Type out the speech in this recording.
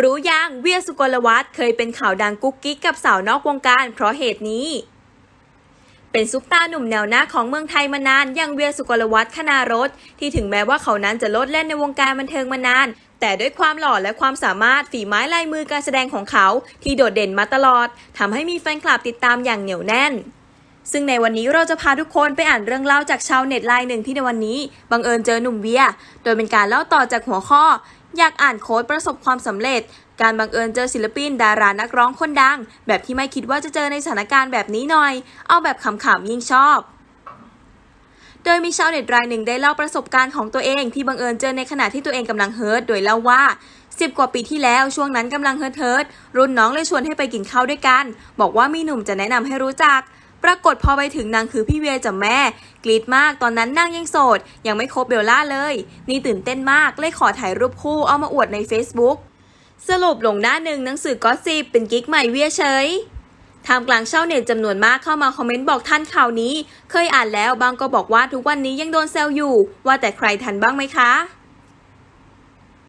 รู้ยังเวียสุกลวัฒน์เคยเป็นข่าวดังกุ๊กกิ๊กกับสาวนอกวงการ เพราะเหตุนี้ เป็นซุปตาหนุ่มแนวหน้าของเมืองไทยมานานอย่างเวียสุกลวัฒน์คณารถที่ถึงแม้ว่าเขานั้นจะลดเล่นในวงการบันเทิงมานาน แต่ด้วยความหล่อและความสามารถฝีไม้ลายมือการแสดงของเขา ที่โดดเด่นมาตลอดทำให้มีแฟนคลับติดตามอย่างเหนียวแน่นซึ่งในวันนี้เราจะพาทุกคนไปอ่านเรื่องเล่าจากชาวเน็ตไลน์หนึ่งที่ในวันนี้บังเอิญเจอหนุ่มเวีย โดยเป็นการเล่าต่อจากหัวข้อ อยากอ่านโค้ดประสบความสำเร็จ การบังเอิญเจอศิลปิน ดารานักร้องคนดัง แบบที่ไม่คิดว่าจะเจอในสถานการณ์แบบนี้หน่อย เอาแบบขำๆยิ่งชอบโดยมีชาวเน็ตรายหนึ่งได้เล่าประสบการณ์ของตัวเองที่บังเอิญเจอในขณะที่ตัวเองกำลังเฮิร์ตโดยเล่าว่า 10 กว่าปีที่แล้วช่วงนั้นกำลังเฮิร์ตเฮิร์ตรุ่นน้องเลยชวนให้ไปกินข้าวด้วยกัน บอกว่ามีหนุ่มจะแนะนำให้รู้จัก ปรากฏพอไปถึงนางคือพี่เวียจากแม่ กรีดมากตอนนั้นนางยังโสด ยังไม่คบเบลล่าเลย นี่ตื่นเต้นมากเลยขอถ่ายรูปคู่เอามาอวดใน Facebook สรุปลงหน้าหนึ่งหนังสือก็สิบเป็นกิ๊กใหม่เวียเฉยท่ามกลางชาวเน็ตจำนวนมากเข้ามาคอมเมนต์บอกท่านข่าวนี้ เคยอ่านแล้วบางก็บอกว่าทุกวันนี้ยังโดนแซวอยู่ ว่าแต่ใครทันบ้างไหมคะ